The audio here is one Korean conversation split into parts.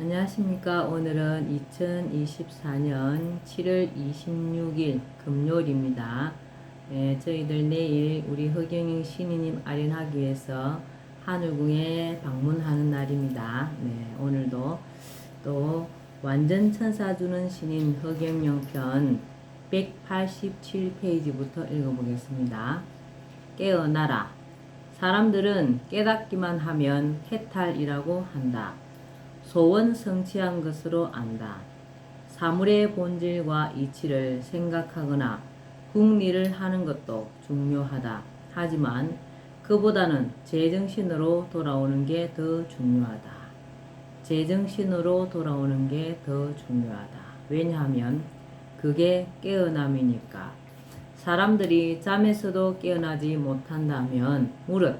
안녕하십니까. 오늘은 2024년 7월 26일 금요일입니다. 예, 저희들 내일 우리 허경영 신이님 아련하기 위해서 하늘궁에 방문하는 날입니다. 네, 오늘도 또 완전 천사 주는 신인 허경영 편 187페이지부터 읽어보겠습니다. 깨어나라. 사람들은 깨닫기만 하면 해탈이라고 한다. 소원 성취한 것으로 안다. 사물의 본질과 이치를 생각하거나 궁리를 하는 것도 중요하다. 하지만 그보다는 제정신으로 돌아오는 게 더 중요하다. 제정신으로 돌아오는 게 더 중요하다. 왜냐하면 그게 깨어남이니까. 사람들이 잠에서도 깨어나지 못한다면 무릇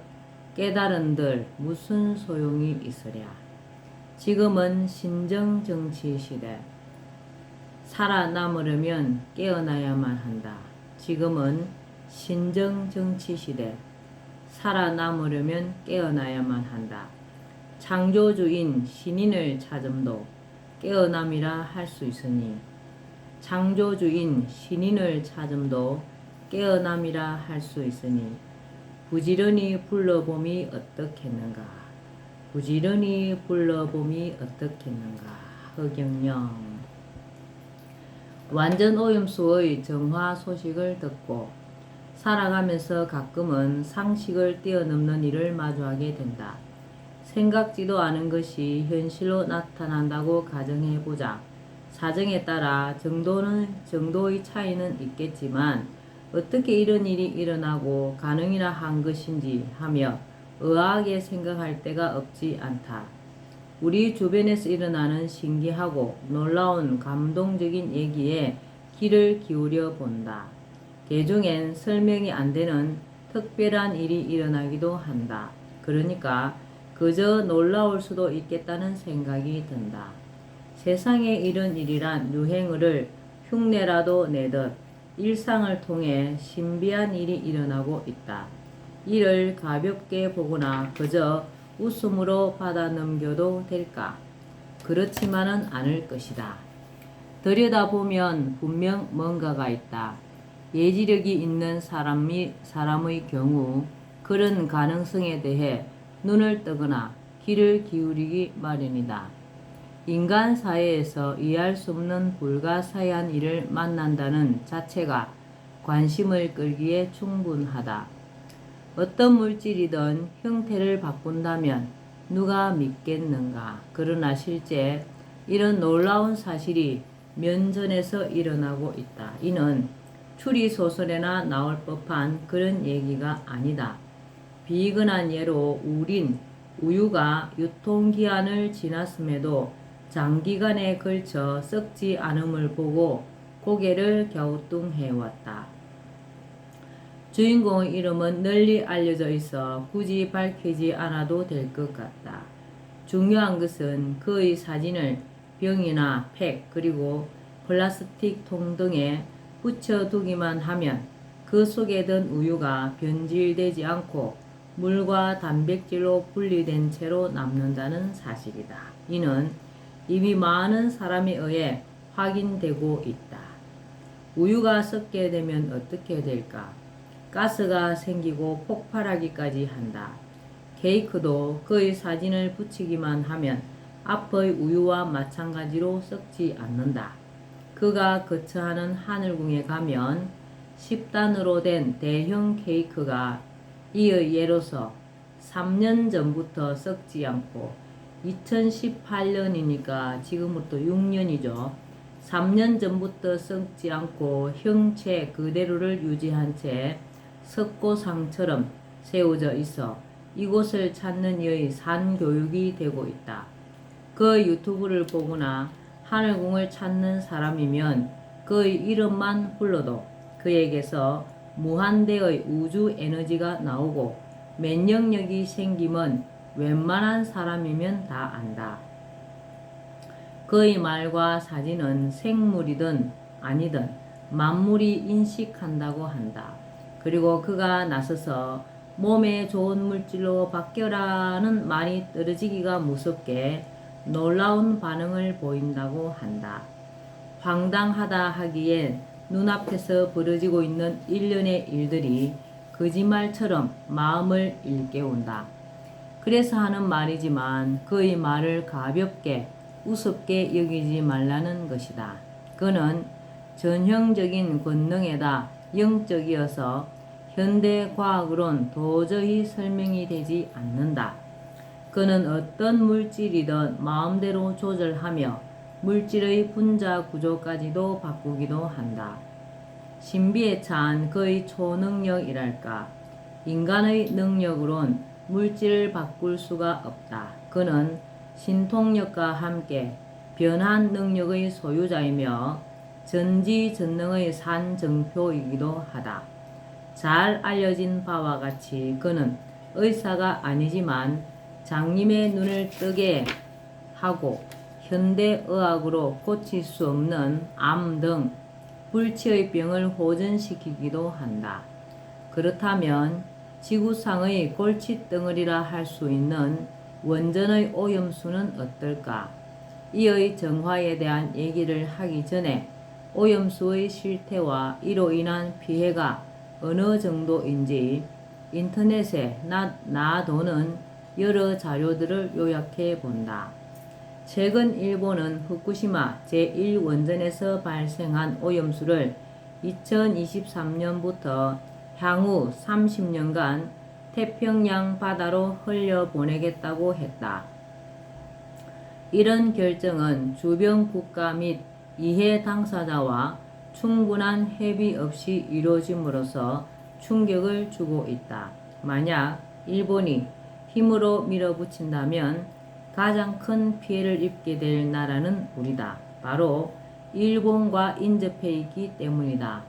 깨달은들 무슨 소용이 있으랴. 지금은 신정 정치 시대. 살아남으려면 깨어나야만 한다. 지금은 신정 정치 시대. 살아남으려면 깨어나야만 한다. 창조주인 신인을 찾음도 깨어남이라 할 수 있으니 창조주인 신인을 찾음도 깨어남이라 할 수 있으니 부지런히 불러봄이 어떻겠는가 부지런히 불러봄이 어떻겠는가 허경영 완전 오염수의 정화 소식을 듣고 살아가면서 가끔은 상식을 뛰어넘는 일을 마주하게 된다. 생각지도 않은 것이 현실로 나타난다고 가정해보자. 사정에 따라 정도는, 정도의 차이는 있겠지만 어떻게 이런 일이 일어나고 가능이라 한 것인지 하며 의아하게 생각할 때가 없지 않다. 우리 주변에서 일어나는 신기하고 놀라운 감동적인 얘기에 귀를 기울여 본다. 개중엔 설명이 안 되는 특별한 일이 일어나기도 한다. 그러니까 그저 놀라울 수도 있겠다는 생각이 든다. 세상에 이런 일이란 유행어를 흉내라도 내듯 일상을 통해 신비한 일이 일어나고 있다. 이를 가볍게 보거나 그저 웃음으로 받아 넘겨도 될까? 그렇지만은 않을 것이다. 들여다보면 분명 뭔가가 있다. 예지력이 있는 사람이, 사람의 경우 그런 가능성에 대해 눈을 뜨거나 귀를 기울이기 마련이다. 인간 사회에서 이해할 수 없는 불가사의한 일을 만난다는 자체가 관심을 끌기에 충분하다. 어떤 물질이든 형태를 바꾼다면 누가 믿겠는가? 그러나 실제 이런 놀라운 사실이 면전에서 일어나고 있다. 이는 추리소설에나 나올 법한 그런 얘기가 아니다. 비근한 예로 우린 우유가 유통기한을 지났음에도 장기간에 걸쳐 썩지 않음을 보고 고개를 갸우뚱해왔다. 주인공의 이름은 널리 알려져 있어 굳이 밝히지 않아도 될 것 같다. 중요한 것은 그의 사진을 병이나 팩 그리고 플라스틱 통 등에 붙여두기만 하면 그 속에 든 우유가 변질되지 않고 물과 단백질로 분리된 채로 남는다는 사실이다. 이는 이미 많은 사람에 의해 확인되고 있다. 우유가 썩게 되면 어떻게 될까? 가스가 생기고 폭발하기까지 한다. 케이크도 그의 사진을 붙이기만 하면 앞의 우유와 마찬가지로 썩지 않는다. 그가 거처하는 하늘궁에 가면 10단으로 된 대형 케이크가 이의 예로서 3년 전부터 썩지 않고 2018년이니까 지금부터 6년이죠. 3년 전부터 썩지 않고 형체 그대로를 유지한 채 석고상처럼 세워져 있어 이곳을 찾는 이의 산교육이 되고 있다. 그 유튜브를 보거나 하늘궁을 찾는 사람이면 그의 이름만 불러도 그에게서 무한대의 우주 에너지가 나오고 면역력이 생기면 웬만한 사람이면 다 안다. 그의 말과 사진은 생물이든 아니든 만물이 인식한다고 한다. 그리고 그가 나서서 몸에 좋은 물질로 바뀌어라는 말이 떨어지기가 무섭게 놀라운 반응을 보인다고 한다. 황당하다 하기엔 눈앞에서 벌어지고 있는 일련의 일들이 거짓말처럼 마음을 일깨운다. 그래서 하는 말이지만 그의 말을 가볍게 우습게 여기지 말라는 것이다. 그는 전형적인 권능에다 영적이어서 현대 과학으론 도저히 설명이 되지 않는다. 그는 어떤 물질이든 마음대로 조절하며 물질의 분자 구조까지도 바꾸기도 한다. 신비에 찬 그의 초능력이랄까. 인간의 능력으론 물질을 바꿀 수가 없다. 그는 신통력과 함께 변한 능력의 소유자이며 전지전능의 산정표이기도 하다. 잘 알려진 바와 같이 그는 의사가 아니지만 장님의 눈을 뜨게 하고 현대의학으로 고칠 수 없는 암 등 불치의 병을 호전시키기도 한다. 그렇다면 지구상의 골칫덩어리라 할 수 있는 원전의 오염수는 어떨까? 이의 정화에 대한 얘기를 하기 전에 오염수의 실태와 이로 인한 피해가 어느 정도인지 인터넷에 나, 놔도는 여러 자료들을 요약해 본다. 최근 일본은 후쿠시마 제1원전에서 발생한 오염수를 2023년부터 향후 30년간 태평양 바다로 흘려보내겠다고 했다. 이런 결정은 주변 국가 및 이해 당사자와 충분한 협의 없이 이루어짐으로써 충격을 주고 있다. 만약 일본이 힘으로 밀어붙인다면 가장 큰 피해를 입게 될 나라는 우리다. 바로 일본과 인접해 있기 때문이다.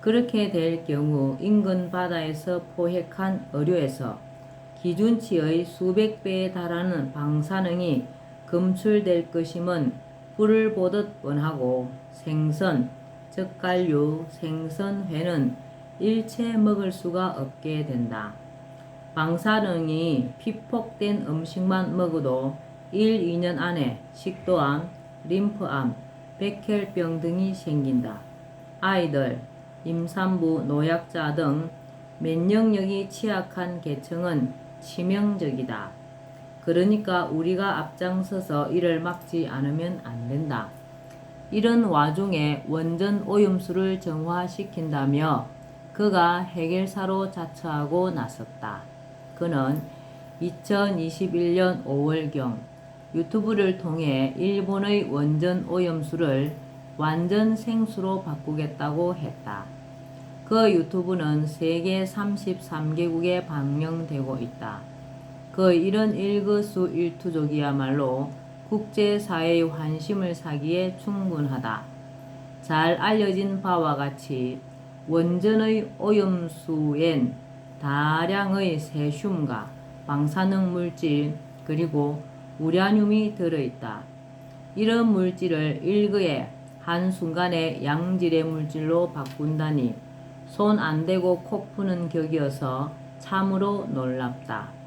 그렇게 될 경우 인근 바다에서 포획한 어류에서 기준치의 수백 배에 달하는 방사능이 검출될 것임은 불을 보듯 뻔하고 생선, 젓갈류, 생선회는 일체 먹을 수가 없게 된다. 방사능이 피폭된 음식만 먹어도 1, 2년 안에 식도암, 림프암, 백혈병 등이 생긴다. 아이들, 임산부, 노약자 등 면역력이 취약한 계층은 치명적이다. 그러니까 우리가 앞장서서 이를 막지 않으면 안 된다. 이런 와중에 원전 오염수를 정화시킨다며 그가 해결사로 자처하고 나섰다. 그는 2021년 5월경 유튜브를 통해 일본의 원전 오염수를 완전 생수로 바꾸겠다고 했다. 그 유튜브는 세계 33개국에 방영되고 있다. 그 이런 일거수일투족이야말로 국제사회의 관심을 사기에 충분하다. 잘 알려진 바와 같이 원전의 오염수엔 다량의 세슘과 방사능 물질 그리고 우라늄이 들어있다. 이런 물질을 일거에 한순간에 양질의 물질로 바꾼다니 손 안 대고 코 푸는 격이어서 참으로 놀랍다.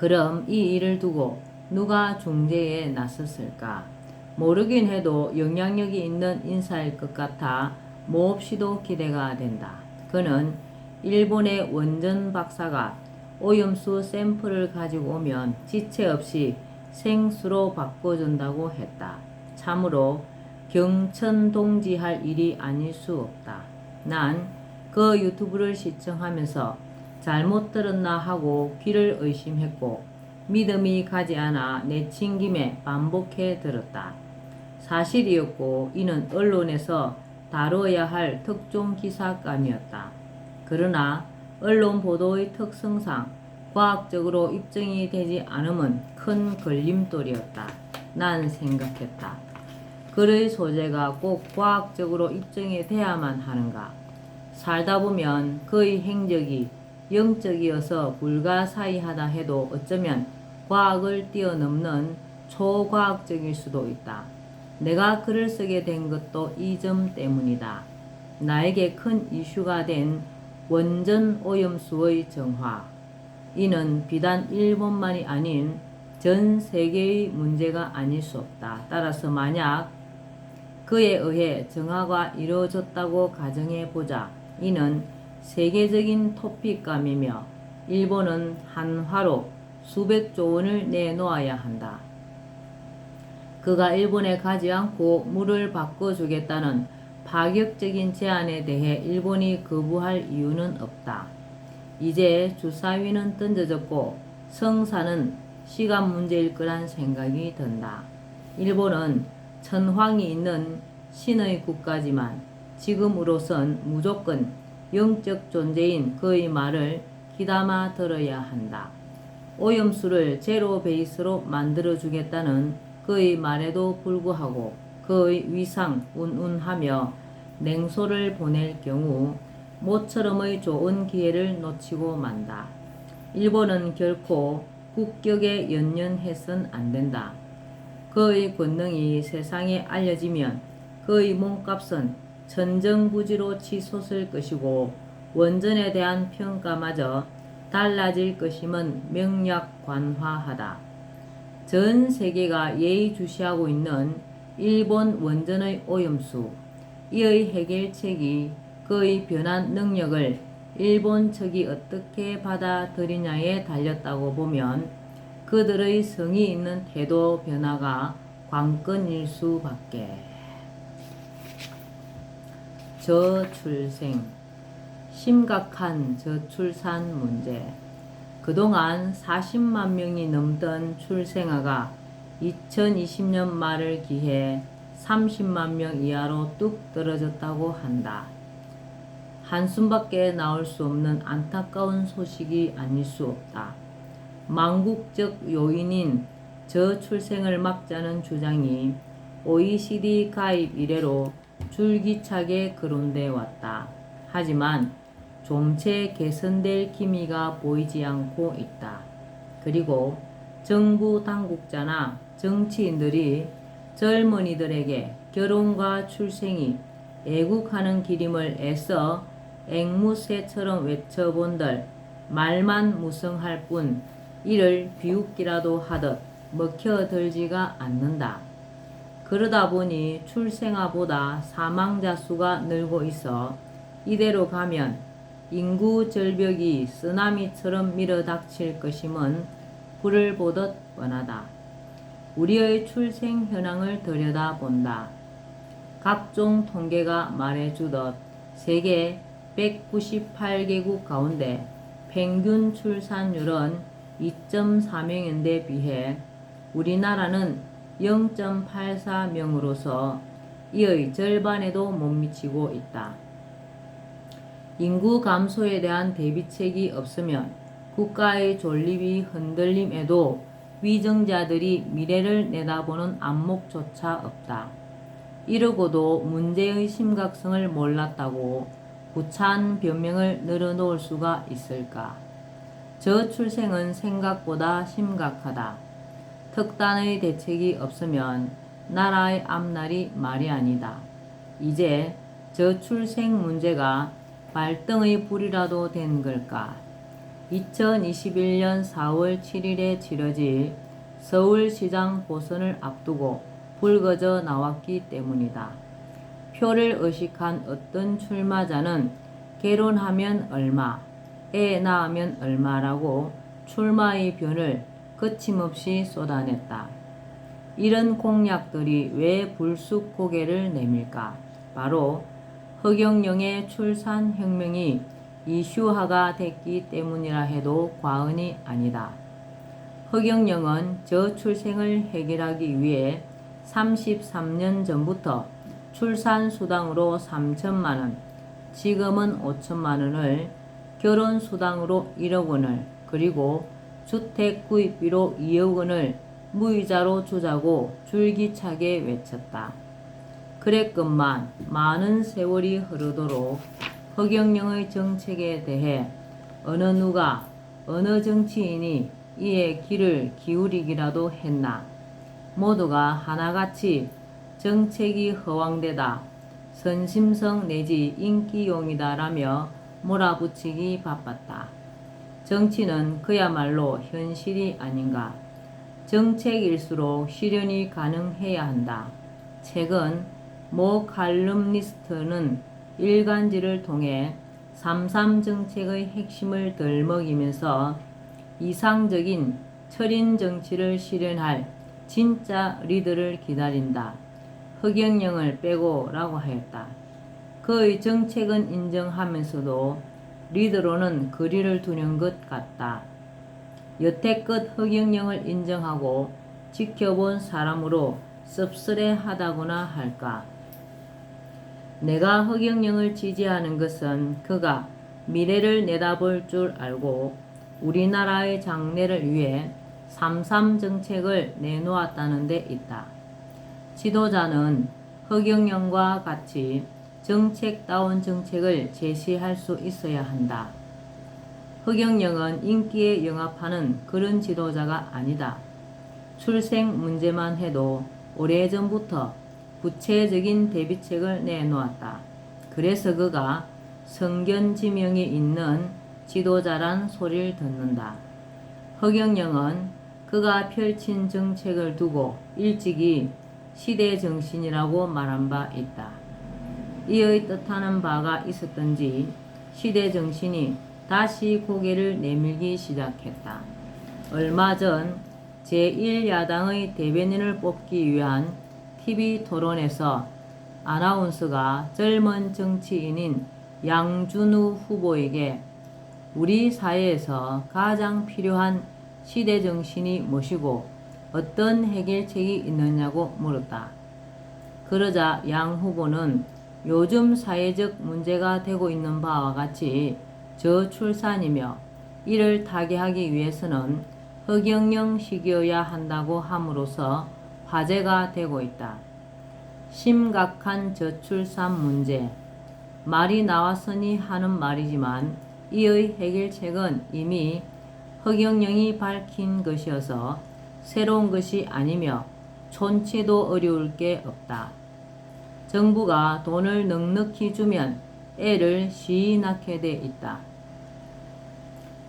그럼 이 일을 두고 누가 중재에 나섰을까? 모르긴 해도 영향력이 있는 인사일 것 같아 몹시도 기대가 된다. 그는 일본의 원전 박사가 오염수 샘플을 가지고 오면 지체 없이 생수로 바꿔준다고 했다. 참으로 경천동지할 일이 아닐 수 없다. 난 그 유튜브를 시청하면서 잘못 들었나 하고 귀를 의심했고 믿음이 가지 않아 내친 김에 반복해 들었다. 사실이었고 이는 언론에서 다뤄야 할 특종 기사감이었다. 그러나 언론 보도의 특성상 과학적으로 입증이 되지 않음은 큰 걸림돌이었다. 난 생각했다. 글의 소재가 꼭 과학적으로 입증이 돼야만 하는가? 살다 보면 그의 행적이 영적이어서 불가사의하다 해도 어쩌면 과학을 뛰어넘는 초과학적일 수도 있다. 내가 글을 쓰게 된 것도 이 점 때문이다. 나에게 큰 이슈가 된 원전 오염수의 정화. 이는 비단 일본만이 아닌 전 세계의 문제가 아닐 수 없다. 따라서 만약 그에 의해 정화가 이루어졌다고 가정해 보자. 이는 세계적인 토픽감이며 일본은 한화로 수백조 원을 내놓아야 한다. 그가 일본에 가지 않고 물을 바꿔주겠다는 파격적인 제안에 대해 일본이 거부할 이유는 없다. 이제 주사위는 던져졌고 성사는 시간 문제일 거란 생각이 든다. 일본은 천황이 있는 신의 국가지만 지금으로선 무조건 영적 존재인 그의 말을 귀담아 들어야 한다. 오염수를 제로 베이스로 만들어 주겠다는 그의 말에도 불구하고 그의 위상 운운하며 냉소를 보낼 경우 모처럼의 좋은 기회를 놓치고 만다. 일본은 결코 국격에 연연해선 안 된다. 그의 권능이 세상에 알려지면 그의 몸값은 천정부지로 치솟을 것이고 원전에 대한 평가마저 달라질 것임은 명약관화하다. 전 세계가 예의주시하고 있는 일본 원전의 오염수, 이의 해결책이 그의 변환 능력을 일본 측이 어떻게 받아들이냐에 달렸다고 보면 그들의 성의 있는 태도 변화가 관건일 수밖에. 저출생 심각한 저출산 문제 그동안 40만 명이 넘던 출생아가 2020년 말을 기해 30만 명 이하로 뚝 떨어졌다고 한다. 한숨밖에 나올 수 없는 안타까운 소식이 아닐 수 없다. 망국적 요인인 저출생을 막자는 주장이 OECD 가입 이래로 줄기차게 거론돼 왔다. 하지만 좀 채 개선될 기미가 보이지 않고 있다. 그리고 정부 당국자나 정치인들이 젊은이들에게 결혼과 출생이 애국하는 기림을 애써 앵무새처럼 외쳐본들 말만 무성할 뿐 이를 비웃기라도 하듯 먹혀들지가 않는다. 그러다 보니 출생아보다 사망자 수가 늘고 있어 이대로 가면 인구 절벽이 쓰나미처럼 밀어닥칠 것임은 불을 보듯 뻔하다. 우리의 출생 현황을 들여다본다. 각종 통계가 말해주듯 세계 198개국 가운데 평균 출산율은 2.4명인데 비해 우리나라는 0.84명으로서 이의 절반에도 못 미치고 있다. 인구 감소에 대한 대비책이 없으면 국가의 존립이 흔들림에도 위정자들이 미래를 내다보는 안목조차 없다. 이러고도 문제의 심각성을 몰랐다고 구차한 변명을 늘어놓을 수가 있을까? 저출생은 생각보다 심각하다. 특단의 대책이 없으면 나라의 앞날이 말이 아니다. 이제 저출생 문제가 발등의 불이라도 된 걸까? 2021년 4월 7일에 치러질 서울시장 보선을 앞두고 불거져 나왔기 때문이다. 표를 의식한 어떤 출마자는 결혼하면 얼마, 애 낳으면 얼마라고 출마의 변을 거침없이 쏟아냈다. 이런 공약들이 왜 불쑥 고개를 내밀까? 바로 허경영의 출산혁명이 이슈화가 됐기 때문이라 해도 과언이 아니다. 허경영은 저출생을 해결하기 위해 33년 전부터 출산수당으로 3천만원, 지금은 5천만원을 결혼수당으로 1억 원을 그리고 주택 구입비로 2억 원을 무이자로 주자고 줄기차게 외쳤다. 그랬건만 많은 세월이 흐르도록 허경영의 정책에 대해 어느 누가 어느 정치인이 이에 귀를 기울이기라도 했나 모두가 하나같이 정책이 허황되다 선심성 내지 인기용이다라며 몰아붙이기 바빴다. 정치는 그야말로 현실이 아닌가. 정책일수록 실현이 가능해야 한다. 최근 모 칼럼니스트는 일간지를 통해 3.3 정책의 핵심을 덜먹이면서 이상적인 철인 정치를 실현할 진짜 리더를 기다린다. 허경영을 빼고라고 하였다. 그의 정책은 인정하면서도 리더로는 거리를 두는 것 같다. 여태껏 허경영을 인정하고 지켜본 사람으로 씁쓸해하다고나 할까. 내가 허경영을 지지하는 것은 그가 미래를 내다볼 줄 알고 우리나라의 장래를 위해 삼삼 정책을 내놓았다는 데 있다. 지도자는 허경영과 같이 정책다운 정책을 제시할 수 있어야 한다. 허경영은 인기에 영합하는 그런 지도자가 아니다. 출생 문제만 해도 오래전부터 구체적인 대비책을 내놓았다. 그래서 그가 성견지명이 있는 지도자란 소리를 듣는다. 허경영은 그가 펼친 정책을 두고 일찍이 시대 정신이라고 말한 바 있다. 이의 뜻하는 바가 있었던지 시대 정신이 다시 고개를 내밀기 시작했다. 얼마 전 제1야당의 대변인을 뽑기 위한 TV 토론에서 아나운서가 젊은 정치인인 양준우 후보에게 우리 사회에서 가장 필요한 시대 정신이 무엇이고 어떤 해결책이 있느냐고 물었다. 그러자 양 후보는 요즘 사회적 문제가 되고 있는 바와 같이 저출산이며 이를 타개하기 위해서는 허경영식이어야 한다고 함으로써 화제가 되고 있다. 심각한 저출산 문제. 말이 나왔으니 하는 말이지만 이의 해결책은 이미 허경영이 밝힌 것이어서 새로운 것이 아니며 촌치도 어려울 게 없다. 정부가 돈을 넉넉히 주면 애를 쉬이 낳게 돼 있다.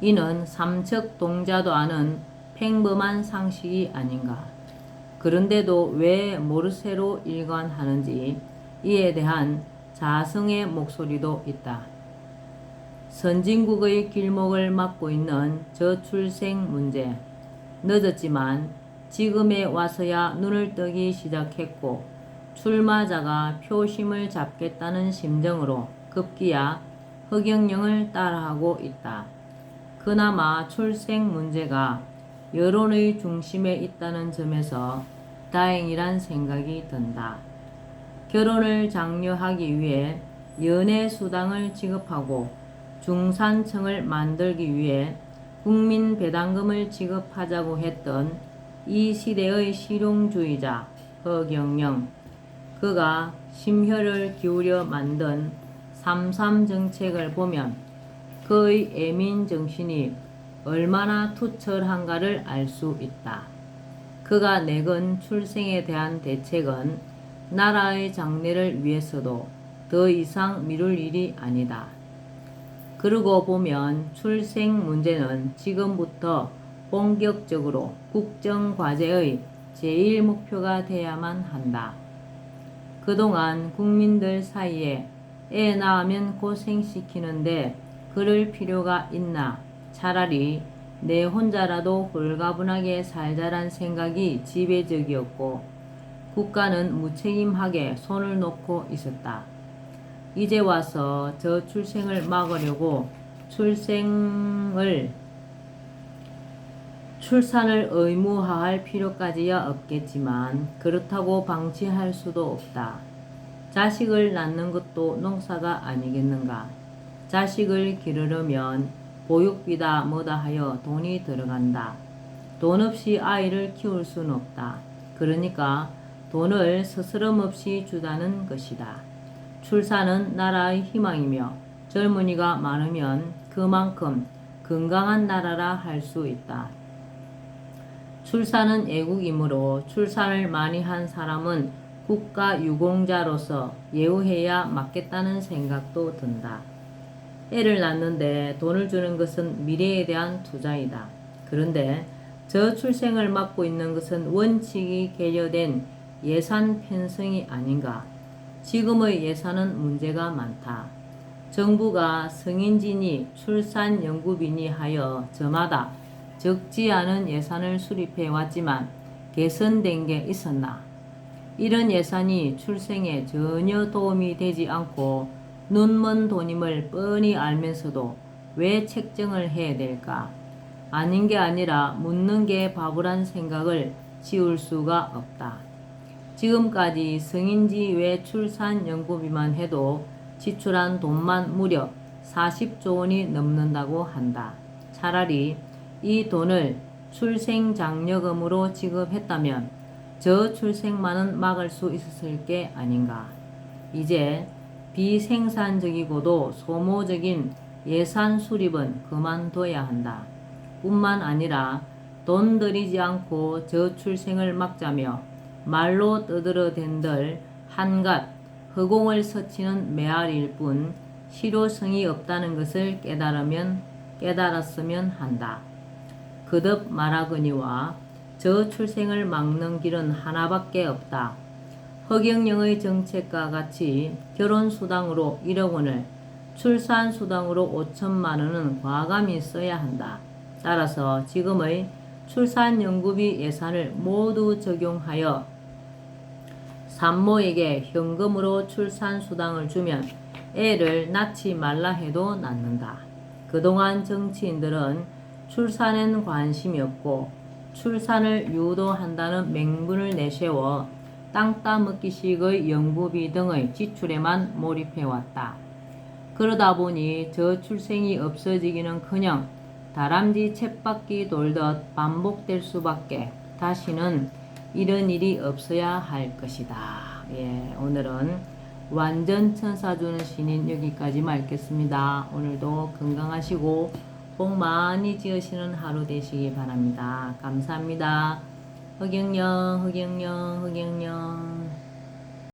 이는 삼척 동자도 아는 평범한 상식이 아닌가. 그런데도 왜 모르쇠로 일관하는지 이에 대한 자성의 목소리도 있다. 선진국의 길목을 막고 있는 저출생 문제. 늦었지만 지금에 와서야 눈을 뜨기 시작했고 출마자가 표심을 잡겠다는 심정으로 급기야 허경영을 따라하고 있다. 그나마 출생 문제가 여론의 중심에 있다는 점에서 다행이란 생각이 든다. 결혼을 장려하기 위해 연애 수당을 지급하고 중산층을 만들기 위해 국민 배당금을 지급하자고 했던 이 시대의 실용주의자 허경영 그가 심혈을 기울여 만든 삼삼 정책을 보면 그의 애민 정신이 얼마나 투철한가를 알 수 있다. 그가 내건 출생에 대한 대책은 나라의 장래를 위해서도 더 이상 미룰 일이 아니다. 그러고 보면 출생 문제는 지금부터 본격적으로 국정 과제의 제일 목표가 돼야만 한다. 그동안 국민들 사이에 애 낳으면 고생시키는데 그럴 필요가 있나? 차라리 내 혼자라도 홀가분하게 살자란 생각이 지배적이었고 국가는 무책임하게 손을 놓고 있었다. 이제 와서 저 출생을 막으려고 출생을 출산을 의무화할 필요까지야 없겠지만 그렇다고 방치할 수도 없다. 자식을 낳는 것도 농사가 아니겠는가? 자식을 기르려면 보육비다 뭐다 하여 돈이 들어간다. 돈 없이 아이를 키울 수는 없다. 그러니까 돈을 스스럼 없이 주다는 것이다. 출산은 나라의 희망이며 젊은이가 많으면 그만큼 건강한 나라라 할 수 있다. 출산은 애국이므로 출산을 많이 한 사람은 국가 유공자로서 예우해야 맞겠다는 생각도 든다. 애를 낳는데 돈을 주는 것은 미래에 대한 투자이다. 그런데 저 출생을 막고 있는 것은 원칙이 계려된 예산 편성이 아닌가. 지금의 예산은 문제가 많다. 정부가 성인진이 출산 연구비니 하여 저마다 적지 않은 예산을 수립해 왔지만 개선된 게 있었나? 이런 예산이 출생에 전혀 도움이 되지 않고 눈먼 돈임을 뻔히 알면서도 왜 책정을 해야 될까? 아닌 게 아니라 묻는 게 바보란 생각을 지울 수가 없다. 지금까지 성인지 외 출산 연구비만 해도 지출한 돈만 무려 40조 원이 넘는다고 한다. 차라리 이 돈을 출생 장려금으로 지급했다면 저출생만은 막을 수 있었을 게 아닌가. 이제 비생산적이고도 소모적인 예산 수립은 그만둬야 한다. 뿐만 아니라 돈 들이지 않고 저출생을 막자며 말로 떠들어댄들 한갓 허공을 스치는 메아리일 뿐 실효성이 없다는 것을 깨달으면 깨달았으면 한다. 그듭 말하거니와 저 출생을 막는 길은 하나밖에 없다. 허경영의 정책과 같이 결혼수당으로 1억 원을 출산수당으로 5천만 원은 과감히 써야 한다. 따라서 지금의 출산연구비 예산을 모두 적용하여 산모에게 현금으로 출산수당을 주면 애를 낳지 말라 해도 낳는다. 그동안 정치인들은 출산엔 관심이 없고 출산을 유도한다는 맹분을 내세워 땅 따먹기식의 연구비 등의 지출에만 몰입해왔다. 그러다 보니 저출생이 없어지기는 커녕 다람쥐 쳇바퀴 돌듯 반복될 수밖에 다시는 이런 일이 없어야 할 것이다. 예, 오늘은 완전 천사 주는 신인 여기까지 말겠습니다. 오늘도 건강하시고 복 많이 지으시는 하루 되시기 바랍니다. 감사합니다. 흑영영, 흑영영, 흑영영.